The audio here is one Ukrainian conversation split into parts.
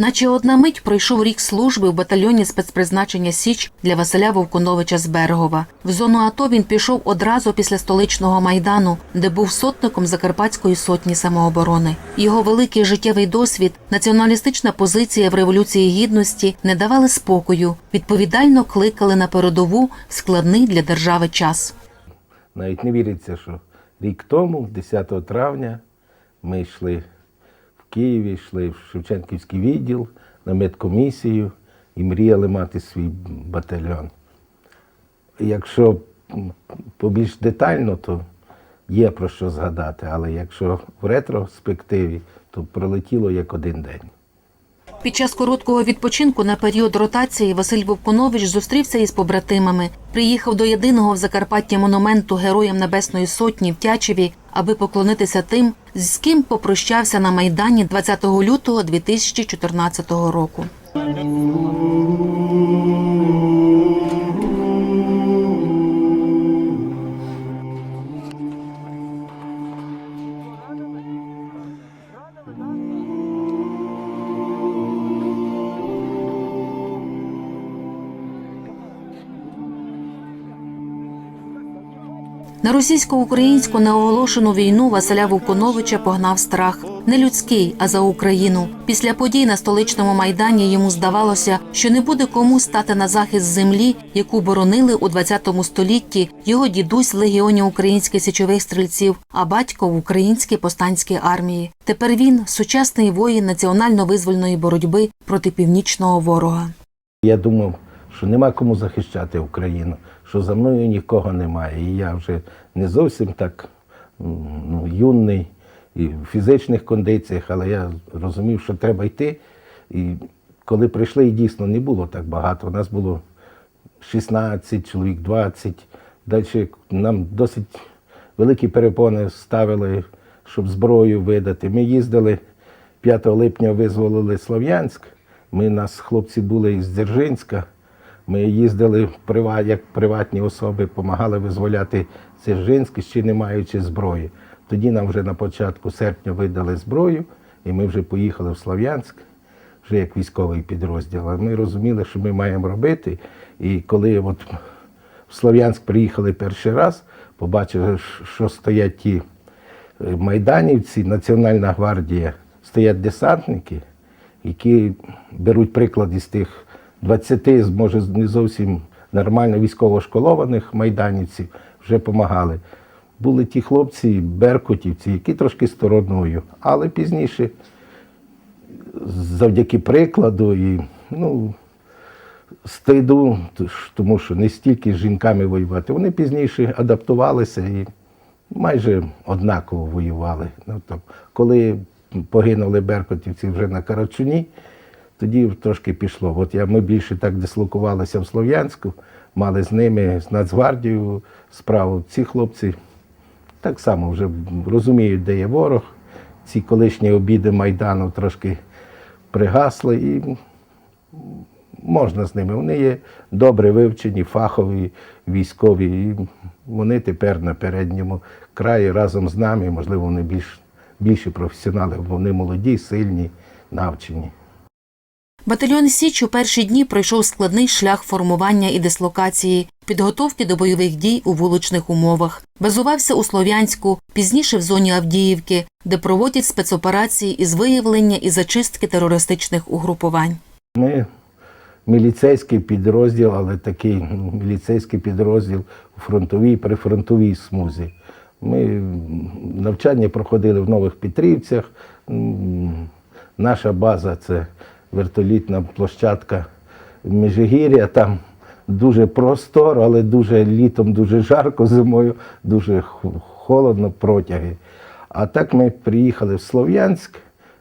Наче одна мить пройшов рік служби в батальйоні спецпризначення Січ для Василя Вовкуновича з Берегова. В зону АТО він пішов одразу після столичного майдану, де був сотником Закарпатської сотні самооборони. Його великий життєвий досвід, націоналістична позиція в революції гідності не давали спокою, відповідально кликали на передову складний для держави час. Навіть не віриться, що рік тому, 10 травня, ми йшли Києві, йшли в Шевченківський відділ на медкомісію і мріяли мати свій батальйон. Якщо побільш детально, то є про що згадати, але якщо в ретроспективі, то пролетіло як один день. Під час короткого відпочинку на період ротації Василь Вовкунович зустрівся із побратимами. Приїхав до єдиного в Закарпатті монументу Героям Небесної Сотні в Тячеві, аби поклонитися тим, з ким попрощався на Майдані 20 лютого 2014 року. На російсько-українську неоголошену війну Василя Вовкуновича погнав страх. Не людський, а за Україну. Після подій на столичному майдані йому здавалося, що не буде кому стати на захист землі, яку боронили у 20 столітті його дідусь в легіоні українських січових стрільців, а батько в українській повстанській армії. Тепер він сучасний воїн національно-визвольної боротьби проти північного ворога. Я думав, що нема кому захищати Україну, що за мною нікого немає. І я вже не зовсім так ну, юний і в фізичних кондиціях, але я розумів, що треба йти. І коли прийшли, і дійсно не було так багато. У нас було 16, чоловік 20. Далі нам досить великі перепони ставили, щоб зброю видати. Ми їздили 5 липня визволили Слов'янськ. Ми нас хлопці були із Дзержинська. Ми їздили як приватні особи, допомагали визволяти Дзержинськ, ще не маючи зброї. Тоді нам вже на початку серпня видали зброю, і ми вже поїхали в Слов'янськ, вже як військовий підрозділ. А ми розуміли, що ми маємо робити. І коли от в Слов'янськ приїхали перший раз, побачили, що стоять ті е, майданівці, Національна гвардія, стоять десантники, які беруть приклад із тих 20, може, не зовсім нормально військово-школованих майданівців, вже допомагали. Були ті хлопці, беркутівці, які трошки стороною, але пізніше, завдяки прикладу і ну, стиду, тому що не стільки з жінками воювати, вони пізніше адаптувалися і майже однаково воювали. Ну, то, коли погинули беркутівці вже на Карачуні, тоді трошки пішло. От я, ми більше так дислокувалися в Слов'янську, мали з ними, з Нацгвардією справу. Ці хлопці так само вже розуміють, де є ворог. Ці колишні обіди Майдану трошки пригасли і можна з ними. Вони є добре вивчені, фахові, військові. І вони тепер на передньому краї разом з нами, можливо, вони більш, більші професіонали, бо вони молоді, сильні, навчені. Батальйон Січ у перші дні пройшов складний шлях формування і дислокації, підготовки до бойових дій у вуличних умовах. Базувався у Слов'янську, пізніше в зоні Авдіївки, де проводять спецоперації із виявлення і зачистки терористичних угрупувань. Ми міліцейський підрозділ, але такий міліцейський підрозділ у фронтовій прифронтовій смузі. Ми навчання проходили в Нових Петрівцях. Наша база це вертолітна площадка Межигір'я. Там дуже простор, але дуже літом дуже жарко, зимою дуже холодно протяги. А так ми приїхали в Слов'янськ.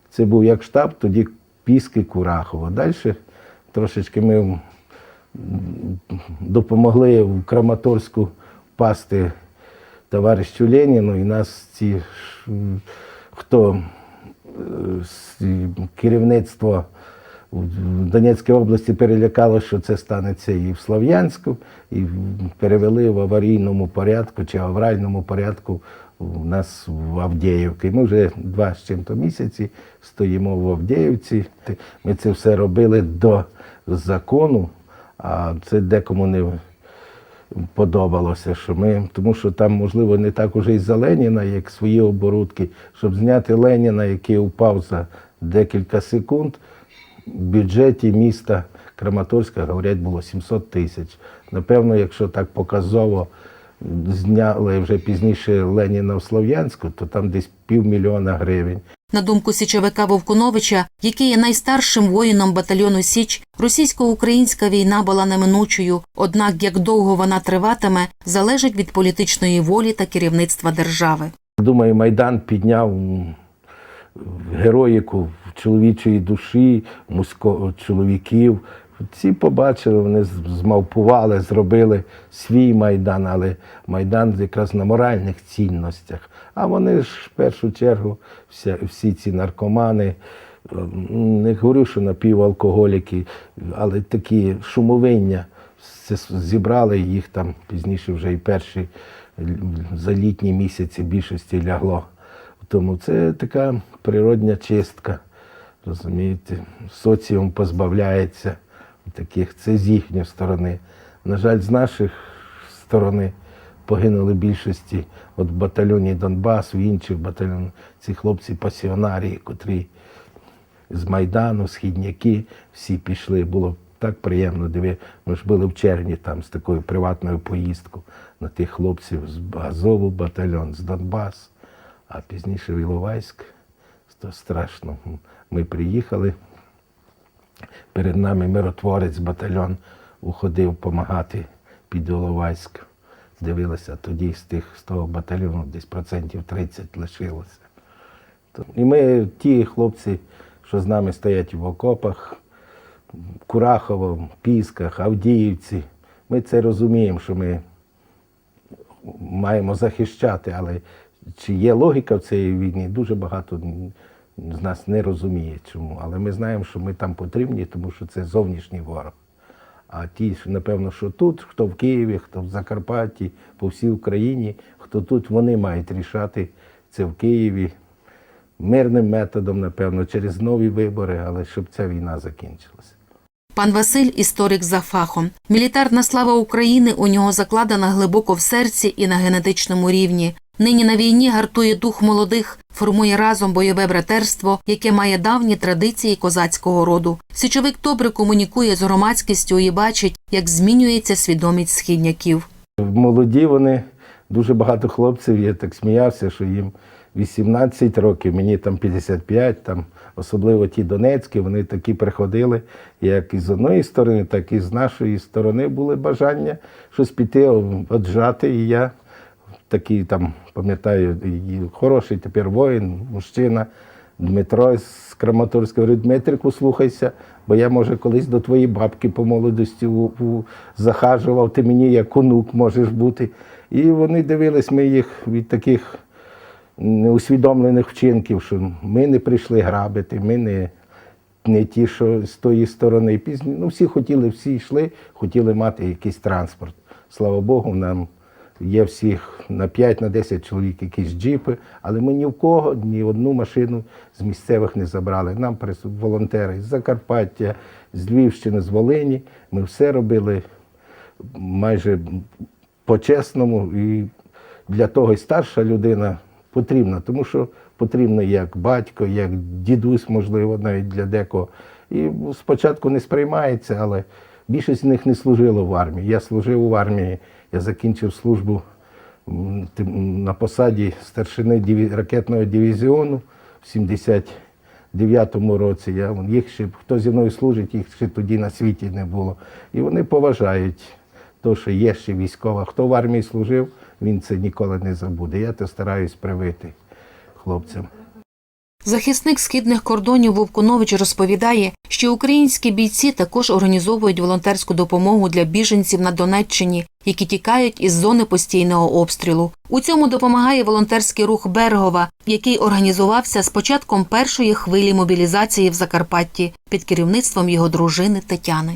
Це був як штаб, тоді Піски, Курахово. Далі трошечки ми допомогли в Краматорську пасти товаришу Леніну, і нас ці, хто е, керівництво в Донецькій області перелякало, що це станеться і в Слов'янську, і перевели в аварійному порядку чи авральному порядку у нас в Авдіївці. Ми вже два з чим-то місяці стоїмо в Авдіївці. Ми це все робили до закону, а це декому не подобалося, що ми, тому що там, можливо, не так уже і за Леніна, як свої оборудки, щоб зняти Леніна, який упав за декілька секунд, бюджеті міста Краматорська, говорять, було 700 тисяч. Напевно, якщо так показово зняли вже пізніше Леніна в Слов'янську, то там десь півмільйона гривень. На думку січовика Вовкуновича, який є найстаршим воїном батальйону Січ, російсько-українська війна була неминучою. Однак, як довго вона триватиме, залежить від політичної волі та керівництва держави. Думаю, Майдан підняв героїку чоловічої душі, мусько чоловіків. Ці побачили, вони змавпували, зробили свій майдан, але майдан якраз на моральних цінностях. А вони ж в першу чергу вся, всі ці наркомани, не говорю, що напівалкоголіки, але такі шумовиння зібрали їх там пізніше вже і перші за літні місяці більшості лягло. Тому це така природня чистка. Розумієте, соціум позбавляється таких, це з їхньої сторони. На жаль, з наших сторони погинули більшості от в батальйоні Донбас, в інших батальйонах. Ці хлопці пасіонарії, котрі з Майдану, східняки, всі пішли. Було так приємно диви. Ми ж були в червні там з такою приватною поїздкою на тих хлопців з Азову батальйон, з Донбас, а пізніше в Іловайськ. То страшно. Ми приїхали. Перед нами миротворець батальйон уходив допомагати під Іловайськ. Дивилися тоді з тих з того батальйону десь процентів 30 лишилося. І ми, ті хлопці, що з нами стоять в окопах, Курахово, Пісках, Авдіївці, ми це розуміємо, що ми маємо захищати, але чи є логіка в цій війні, дуже багато з нас не розуміє чому. Але ми знаємо, що ми там потрібні, тому що це зовнішній ворог. А ті, напевно, що тут, хто в Києві, хто в Закарпатті, по всій Україні, хто тут, вони мають рішати це в Києві мирним методом, напевно, через нові вибори, але щоб ця війна закінчилася. Пан Василь історик за фахом. Мілітарна слава України у нього закладена глибоко в серці і на генетичному рівні. Нині на війні гартує дух молодих, формує разом бойове братерство, яке має давні традиції козацького роду. Січовик добре комунікує з громадськістю і бачить, як змінюється свідомість східняків. Молоді вони, дуже багато хлопців, я так сміявся, що їм 18 років, мені там 55, там, особливо ті Донецькі, вони такі приходили, як і з одної сторони, так і з нашої сторони були бажання щось піти, отжати. І я такий там, пам'ятаю, хороший тепер воїн, мужчина. Дмитро з Краматорська говорить, Дмитрику, слухайся, бо я, може, колись до твоєї бабки по молодості у, у, захажував, ти мені як онук можеш бути. І вони дивились, ми їх від таких неусвідомлених вчинків, що ми не прийшли грабити, ми не, не ті, що з тої сторони. Пізні, ну, всі хотіли, всі йшли, хотіли мати якийсь транспорт. Слава Богу, нам є всіх на 5 на 10 чоловік якісь джипи, але ми ні в кого ні одну машину з місцевих не забрали. Нам волонтери з Закарпаття, з Львівщини, з Волині. Ми все робили майже по-чесному. І для того і старша людина потрібна, тому що потрібно як батько, як дідусь, можливо, навіть для декого. І спочатку не сприймається, але більшість з них не служило в армії. Я служив в армії, я закінчив службу на посаді старшини ракетного дивізіону в 79-му році. Я, їх ще, хто зі мною служить, їх ще тоді на світі не було. І вони поважають то, що є ще військова. Хто в армії служив, він це ніколи не забуде. Я це стараюсь привити хлопцям. Захисник східних кордонів Вовкунович розповідає, що українські бійці також організовують волонтерську допомогу для біженців на Донеччині, які тікають із зони постійного обстрілу. У цьому допомагає волонтерський рух Бергова, який організувався з початком першої хвилі мобілізації в Закарпатті під керівництвом його дружини Тетяни.